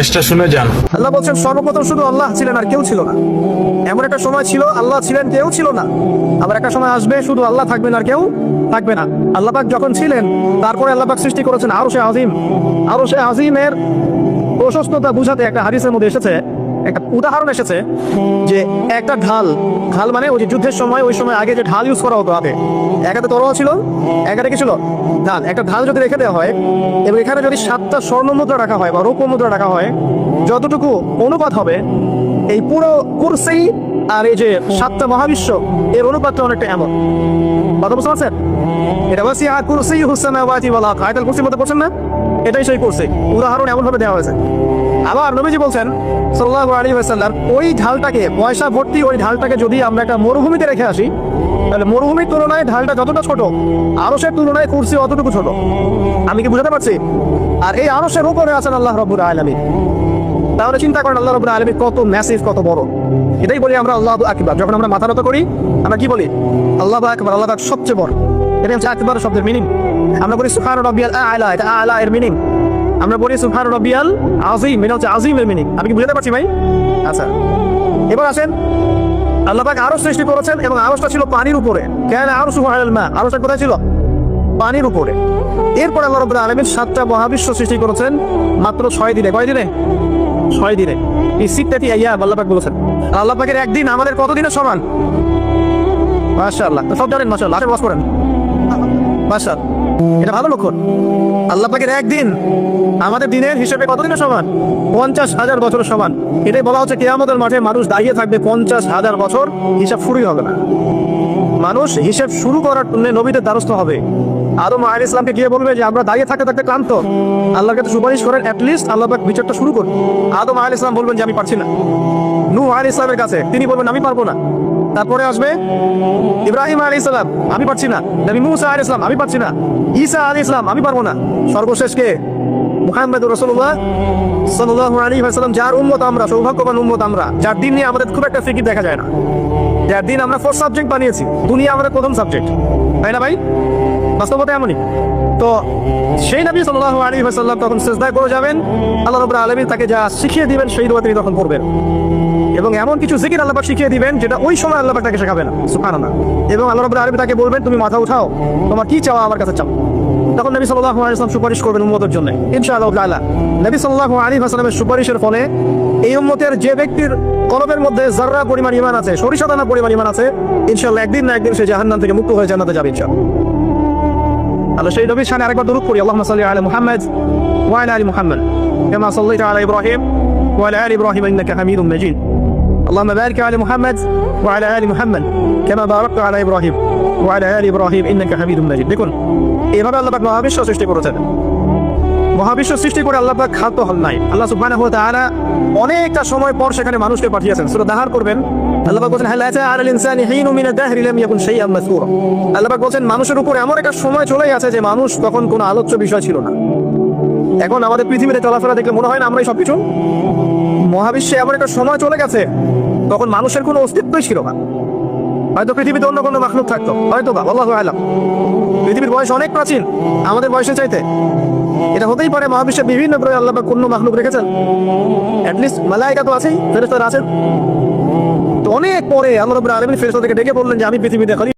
ভয়েসটা শুনে যান। আল্লাহ বলছেন, সর্বপ্রথম শুধু আল্লাহ ছিলেন আর কেউ ছিল না। এমন একটা সময় ছিল, আল্লাহ ছিলেন, কেউ ছিল না। আবার একটা সময় আসবে, শুধু আল্লাহ থাকবেন আর কেউ থাকবে না। আল্লাহ পাক যখন ছিলেন, তারপরে আল্লাহ পাক সৃষ্টি করেছেন আরও সে আজিম। আরও সে আজিমের প্রশস্ততা বুঝাতে একটা হাদিসের মধ্যে এসেছে একটা উদাহরণ এসেছে যে একটা ঢাল ঢাল মানে ওই যে যুদ্ধের সময়, ওই সময় আগে যে ঢাল ইউজ করা হতো আগে একাতে তরোয়া ছিল, একাতে কি ছিল? ঢাল। একটা ঢাল যদি রেখে দেওয়া হয়, এবং এখানে যদি সাতটা স্বর্ণ মুদ্রা রাখা হয় বা রৌপ্য মুদ্রা রাখা হয়, যতটুকু অনুপাত হবে, এই পুরো কুরসি আর এই যে সাতটা মহাবিশ্ব, এর অনুপাতটা অনেকটা এমন। কথা বুঝতে পারছেন? এটা বলছি, আর কুরসি হুসান আওয়াজি বলা আয়তাল কুরসির মধ্যে পড়ছেন না? এটাই সেই কুরসি। উদাহরণ এমন ভাবে দেওয়া হয়েছে। আবার নবীজি বলছেন, সাল্লাল্লাহু আলাইহি ওয়াসাল্লাম, ওই ঢালটাকে, পয়সা ভর্তি ওই ঢালটাকে যদি আমরা একটা মরুভূমিতে রেখে আসি, তাহলে মরুভূমির তুলনায় ঢালটা যতটা ছোট, আরশের তুলনায় কুরসি অতটুকু ছোট। আমি কি বুঝাতে পারছি? আর এই আরশের উপরে আছেন আল্লাহ রব্বুল আলামিন। তাহলে চিন্তা করেন আল্লাহ রব্বুল আলামিন কত ম্যাসিভ কত বড়। এটাই বলি আমরা আল্লাহ আকবার। যখন আমরা মাথা নত করি, আমরা কি বলি? আল্লাহ আকবার, আল্লাহ সবচেয়ে বড়। এটা হচ্ছে আকবার শব্দের মিনিং আমরা বলি সুফান রব্বিয়াল আলা, এটা আলা এর মিনিং আমরা বলি সুফান রব্বিয়াল আজিম এটা হচ্ছে আজিমের মিনিং আমি কি বুঝতে পারছি ভাই? আচ্ছা। এবার আসেন। আল্লাহ আরও সৃষ্টি করেছেন এবং আরসটা ছিল পানির উপরে। কেন আরও সুফান মা। আরসটা কোথায় ছিল? পানির উপরে। এরপর আল্লাহ রব্বুল আলামিন সাতটা মহাবিশ্ব সৃষ্টি করেছেন মাত্র ছয় দিনে। কয় দিনে? ছয় দিনে। এই সিটটাতি আইয়া আল্লাহ পাক বলেছেন আর আল্লাহ পাকের একদিন আমাদের কত দিনের সমান? মাশাআল্লাহ। সব জানেন, মাশাআল্লাহ। আসে বস করেন মাশাআল্লাহ। এটা ভালো লক্ষণ। আল্লাহ পাকের একদিন আমাদের দিনের হিসেবে কত দিনের সমান? পঞ্চাশ হাজার বছরের সমান। এটাই বলা হচ্ছে কেয়ামতের মাঠে মানুষ দাঁড়িয়ে থাকবে পঞ্চাশ হাজার বছর, হিসাব শুরুই হবে না। মানুষ হিসেব শুরু করার জন্য নবীদের দ্বারস্থ হবে। আদম আহ ইসলামকে গিয়ে বলবে যে, আমরা দাঁড়িয়ে থাকতে থাকতে ক্লান্ত। আল্লাহর কাছে সুপারিশ করেন অ্যাটলিস্ট আল্লাহ পাক বিচারটা শুরু করুন। আদম আহ ইসলাম বলবেন যে, আমি পারছি না। নূহ আহ ইসলামের কাছে তিনি বলবেন, আমি পারব না। তারপরে আসবে ইব্রাহিম আলী ইসলাম, আমি পারছি না। নবী মুসা আলী ইসলাম, আমি পারছি না। ঈসা আলী ইসলাম, আমি পারব না। সর্বশেষ কে? মুহাম্মদ রসুল্লাহ সাল্লাহ আলী যার উম্মত আমরা, সৌভাগ্যবান উম্মত আমরা, যার দিন নিয়ে আমাদের খুব একটা ফিকির দেখা যায় না। যার দিন আমরা ফোর্থ সাবজেক্ট বানিয়েছি। দুনিয়া আমাদের প্রথম সাবজেক্ট তাই না ভাই? বাস্তবতা এমনই। তো সেই নবী সাল্লাহ আলী সাল্লাম তখন সেজদায় করে যাবেন। আল্লাহ রবুল্লাহ আলমী তাকে যা শিখিয়ে দিবেন সেই দোয়া তিনি তখন করবেন এবং এমন কিছু জিকির আল্লাপাক শিখিয়ে দিবেন যেটা ওই সময় আল্লাহ তাকে শেখাবে না। সুবহানাল্লাহ। এবং আল্লাহ আলামিন তাকে বলবেন, তুমি মাথা উঠাও। তোমার কি চাওয়া আমার কাছে চাও? তখন নবী সাল্লাল্লাহু আলাইহি ওয়াসাল্লাম সুপারিশ করবেন উম্মতের জন্য। ইনশাআল্লাহ তাআলা। নবী সাল্লাল্লাহু আলাইহি ওয়াসাল্লামের সুপারিশের ফলে এই উম্মতের যে ব্যক্তির কলবের মধ্যে জাররা পরিমাণ ইমান আছে, সরিষা দানা পরিমাণ ইমান আছে, ইনশাআল্লাহ একদিন না একদিন সে জাহান্নাম থেকে মুক্ত হয়ে জান্নাতে যাবে ইনশাআল্লাহ। তাহলে সেই নবীর শানে আরেকবার দরুদ পড়ি আল্লাহ সাল্লি আলা মুহাম্মদ ওয়া আলা আলি মুহাম্মদ কামা সাল্লাইতা আলা ইব্রাহিম ওয়া আলা আলি ইব্রাহিম ইন্নাকা হামিদুম মাজিদ। اللهم بارك على محمد وعلى ال محمد كما باركت على ابراهيم وعلى ال ابراهيم انك حميد مجيد দেখুন এভাবে আল্লাহ পাক মহাবিশ্ব সৃষ্টি করেছেন মহাবিশ্ব সৃষ্টি করে আল্লাহ পাক খাদ্য হল নাই আল্লাহ সুবহানাহু ওয়া তাআলা অনেকটা সময় পর সেখানে মানুষকে পাঠিয়েছেন সূরা দাহার করবেন আল্লাহ পাক বলেন হাল আতা আলাল ইনসানি হিনু মিন আদ-দাহরি লাম ইয়াকুন শাইআন মাযকুরা আল্লাহ পাক বলেন মানুষের উপর এমন একটা সময় চলেই আছে যে মানুষ তখন কোনো আলোচ্য বিষয় ছিল না এখন আমাদের পৃথিবীতে চলাফেরা দেখলে মনে হয় না আমরাই সবকিছু? মহাবিশ্বে এমন একটা সময় চলে গেছে, তখন মানুষের কোনো অস্তিত্বই ছিল না। হয়তো পৃথিবীতে অন্য কোনো মাখলুক থাকতো, হয়তো বা, আল্লাহ আলাম। পৃথিবীর বয়স অনেক প্রাচীন, আমাদের বয়সে চাইতে। এটা হতেই পারে মহাবিশ্বের বিভিন্ন গ্রহে আল্লাহ বা কোন মাখলুক রেখেছেন। অ্যাটলিস্ট মালায়িকা তো আছেই ফেরেস্তারা আছেন। তো অনেক পরে আল্লাহ আলামিন ফেরেশতাদেরকে ডেকে বললেন যে, আমি পৃথিবীতে খালি